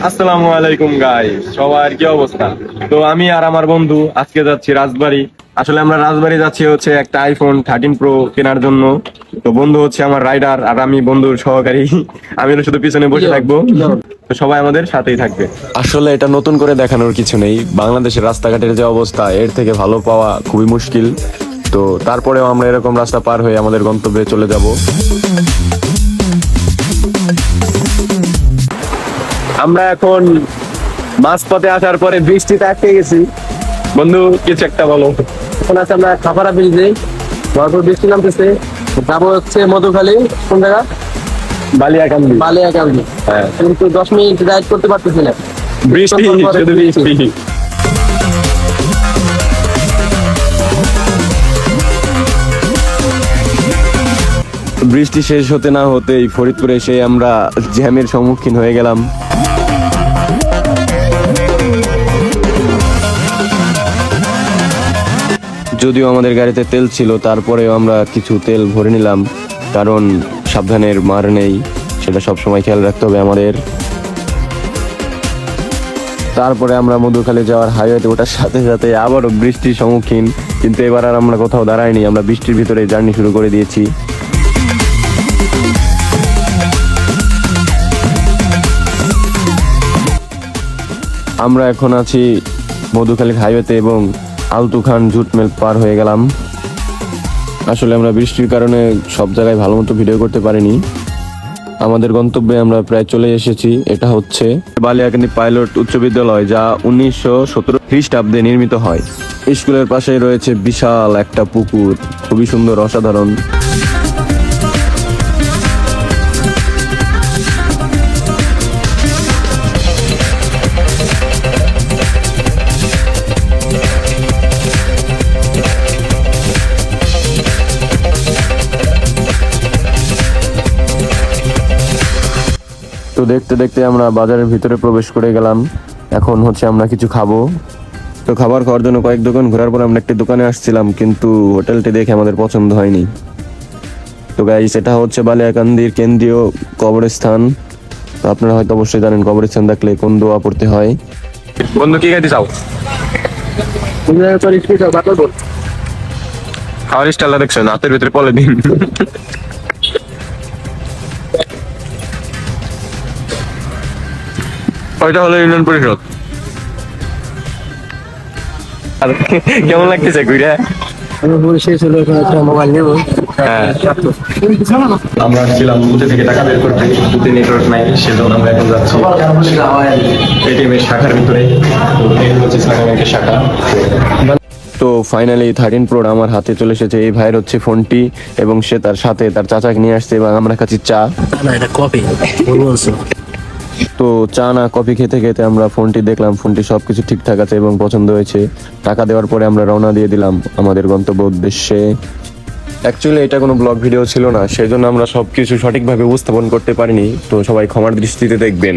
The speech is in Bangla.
আসসালামু আলাইকুম গাই সবার কি অবস্থা? তো আমি আর আমার বন্ধু আজকে যাচ্ছি রাজবাড়ি। আসলে আমরা রাজবাড়ি যাচ্ছি হচ্ছে একটা আইফোন থার্টিন প্রো কেনার জন্য। তো বন্ধু হচ্ছে আমার রাইডার আর আমি বন্ধুর সহকারী। আমি শুধু পিছনে বসে থাকব। তো সবাই আমাদের সাথেই থাকবে। আসলে এটা নতুন করে দেখানোর কিছু নেই। বাংলাদেশের রাস্তাঘাটের যে অবস্থা এর থেকে ভালো পাওয়া খুবই মুশকিল। তো তারপরেও আমরা এরকম রাস্তা পার হয়ে আমাদের গন্তব্যে চলে যাব। আমরা এখন মাঝপথে আসার পরে বৃষ্টিতে আটকে গেছি। বন্ধু কিছু একটা বলো। এখন আছে আমরা খাপাড়া ব্রিজে। ভরপুর বৃষ্টি নামতেছে। যাব হচ্ছে মধুখালী কোন জায়গা বালিয়াকান্দি। বালিয়াকান্দি। হ্যাঁ। কিন্তু দশ মিনিট রাইড করতে পারতেছি না। বৃষ্টি শুধু বৃষ্টি। বৃষ্টি শেষ হতে না হতেই ফরিদপুরে এসে আমরা জ্যামের সম্মুখীন হয়ে গেলাম। যদিও আমাদের গাড়িতে তেল ছিল, তারপরেও আমরা কিছু তেল ভরে নিলাম। কারণ সাবধানের মার নেই, সেটা সবসময় খেয়াল রাখতে হবে আমাদের। তারপরে আমরা মধুখালী যাওয়ার হাইওয়েতে ওঠার সাথে সাথে আবারও বৃষ্টির সম্মুখীন। কিন্তু এবার আর আমরা কোথাও দাঁড়াইনি, আমরা বৃষ্টির ভিতরে জার্নি শুরু করে দিয়েছি। আমরা এখন আছি মধুখালীর হাইওয়েতে এবং আলতু খান জুট মেল পার হয়ে গেলাম। আসলে আমরা বৃষ্টির কারণে সব জায়গায় ভালো মতো ভিডিও করতে পারিনি। আমাদের গন্তব্যে আমরা প্রায় চলে এসেছি, এটা হচ্ছে বালিয়াকান্দি পাইলট উচ্চ বিদ্যালয়, যা উনিশশো সতেরো খ্রিস্টাব্দে নির্মিত হয়। স্কুলের পাশেই রয়েছে বিশাল একটা পুকুর, খুবই সুন্দর, অসাধারণ। তো দেখতে দেখতে আমরা বাজারের ভিতরে প্রবেশ করে গেলাম। এখন হচ্ছে আমরা কিছু খাব। তো খাবার খাওয়ার জন্য কয়েক দোকান ঘোরার পর আমরা একটি দোকানে আসছিলাম কিন্তু হোটেলটি দেখে আমাদের পছন্দ হয়নি। তো গাই সেটা হচ্ছে বালিয়াকান্দির কেন্দ্রীয় কবরস্থান। তো আপনারা হয়তো অবশ্যই জানেন কবরস্থান দেখলে কোন দোয়া পড়তে হয়। বন্ধু কি খাইতে চাও? খাওয়ার স্টাইলটা দেখছ না হাতের ভিতরে পলে দিন। ওইটা হলো ইউনিয়ন পরিষদ। কেমন লাগতেছে ঘুরে? হ্যাঁ। আমরা ছিলাম বুথে থেকে টাকা বের করতে বুথে নেটওয়ার্ক নাই সেজন্য আমরা এখন যাচ্ছি। এটিএম এর শাখার ভিতরে। তো হচ্ছে ইসলামী ব্যাংকের শাখা। তো ফাইনালি থার্টিন প্রো আমার হাতে চলে এসেছে। এই ভাইয়ের হচ্ছে ফোনটি এবং সে তার সাথে তার চাচাকে নিয়ে আসছে এবং আমরা কাছে চা। না এটা কপি তো চা না, কফি খেতে খেতে আমরা ফোনটি দেখলাম, ফোনটি সবকিছু ঠিকঠাক আছে এবং পছন্দ হয়েছে। টাকা দেওয়ার পরে আমরা রওনা দিয়ে দিলাম আমাদের গন্তব্য উদ্দেশ্যে। অ্যাকচুয়ালি এটা কোনো ব্লগ ভিডিও ছিল না সেই জন্য আমরা সব কিছু সঠিকভাবে উপস্থাপন করতে পারিনি। তো সবাই ক্ষমার দৃষ্টিতে দেখবেন।